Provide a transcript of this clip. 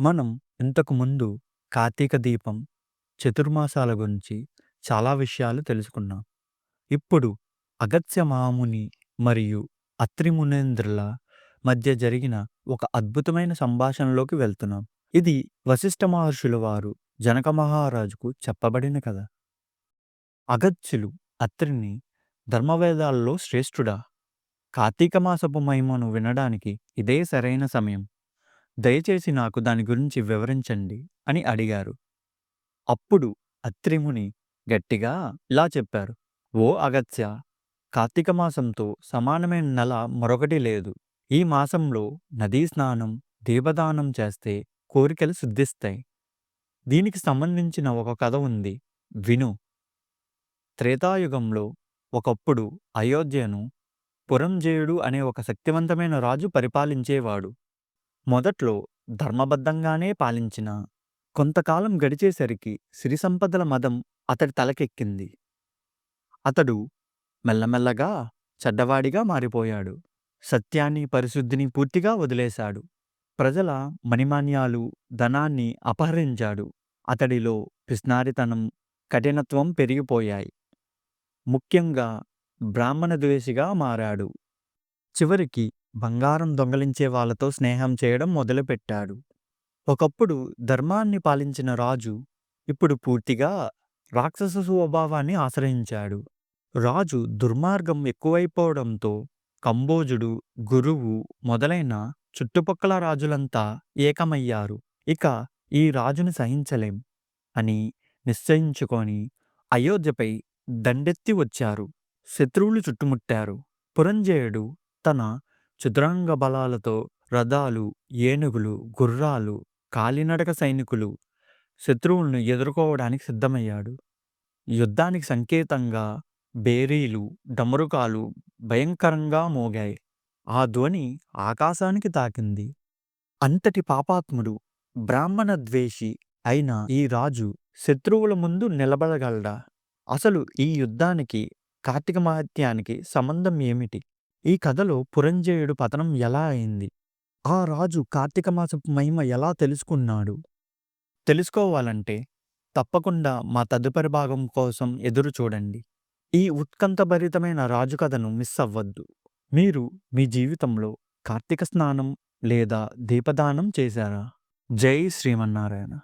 మనం ఇంతకు ముందు కార్తీక దీపం, చతుర్మాసాల గురించి చాలా విషయాలు తెలుసుకున్నాం. ఇప్పుడు అగస్త్య మహాముని మరియు అత్రిమునేంద్రుల మధ్య జరిగిన ఒక అద్భుతమైన సంభాషణలోకి వెళ్తున్నాం. ఇది వశిష్ఠ మహర్షుల వారు జనక మహారాజుకు చెప్పబడిన కథ. అగత్యులు అత్రిని ధర్మవేదాల్లో శ్రేష్ఠుడా కార్తీక మాసపు మహిమను వినడానికి ఇదే సరైన సమయం దయచేసి నాకు దాని గురించి వివరించండి అని అడిగారు. అప్పుడు అత్రిముని గట్టిగా ఇలా చెప్పారు. ఓ అగత్య! కార్తీక మాసంతో సమానమైన నెల మరొకటి లేదు. ఈ మాసంలో నదీ స్నానం దీపదానం చేస్తే కోరికలు శుద్ధిస్తాయి దీనికి సంబంధించిన ఒక కథ ఉంది. విను. త్రేతాయుగంలో ఒకప్పుడు అయోధ్యను పురంజేయుడు అనే ఒక శక్తివంతమైన రాజు పరిపాలించేవాడు. మొదట్లో ధర్మబద్ధంగానే పాలించిన కొంతకాలం గడిచేసరికి సిరిసంపదల మదం అతడి తలకెక్కింది. అతడు మెల్లమెల్లగా చెడ్డవాడిగా మారిపోయాడు. సత్యాన్ని పరిశుద్ధిని పూర్తిగా వదిలేశాడు. ప్రజల మణిమాన్యాలు ధనాన్ని అపహరించాడు. అతడిలో పిస్నారితనం కఠినత్వం పెరిగిపోయాయి. ముఖ్యంగా బ్రాహ్మణ ద్వేషిగా మారాడు. చివరికి బంగారం దొంగలించే వాళ్ళతో స్నేహం చేయడం మొదలుపెట్టాడు. ఒకప్పుడు ధర్మాన్ని పాలించిన రాజు ఇప్పుడు పూర్తిగా రాక్షస స్వభావాన్ని ఆశ్రయించాడు. రాజు దుర్మార్గం ఎక్కువైపోవడంతో కంబోజుడు గురువు మొదలైన చుట్టుపక్కల రాజులంతా ఏకమయ్యారు. ఇక ఈ రాజుని సహించలేం అని నిశ్చయించుకొని అయోధ్యపై దండెత్తి వచ్చారు. శత్రువులు చుట్టుముట్టారు. పురంజేయుడు తన చతురంగ బలాలతో రథాలు ఏనుగులు గుర్రాలు కాలినడక సైనికులు శత్రువులను ఎదుర్కోవడానికి సిద్ధమయ్యాడు. యుద్ధానికి సంకేతంగా బేరీలు డమరుకాలు భయంకరంగా మోగాయి. ఆ ధ్వని ఆకాశానికి తాకింది. అంతటి పాపాత్ముడు బ్రాహ్మణ ద్వేషి అయిన ఈ రాజు శత్రువుల ముందు నిలబడగలడా? అసలు ఈ యుద్ధానికి కార్తీక మహత్యానికి సంబంధం ఏమిటి? ఈ కథలో పురంజేయుడు పతనం ఎలా అయింది? ఆ రాజు కార్తీక మాసపు మహిమ ఎలా తెలుసుకున్నాడు? తెలుసుకోవాలంటే తప్పకుండా మా తదుపరి భాగం కోసం ఎదురు చూడండి. ఈ ఉత్కంఠభరితమైన రాజు కథను మిస్ అవ్వద్దు. మీరు మీ జీవితంలో కార్తీక స్నానం లేదా దీపదానం చేశారా? జై శ్రీమన్నారాయణ.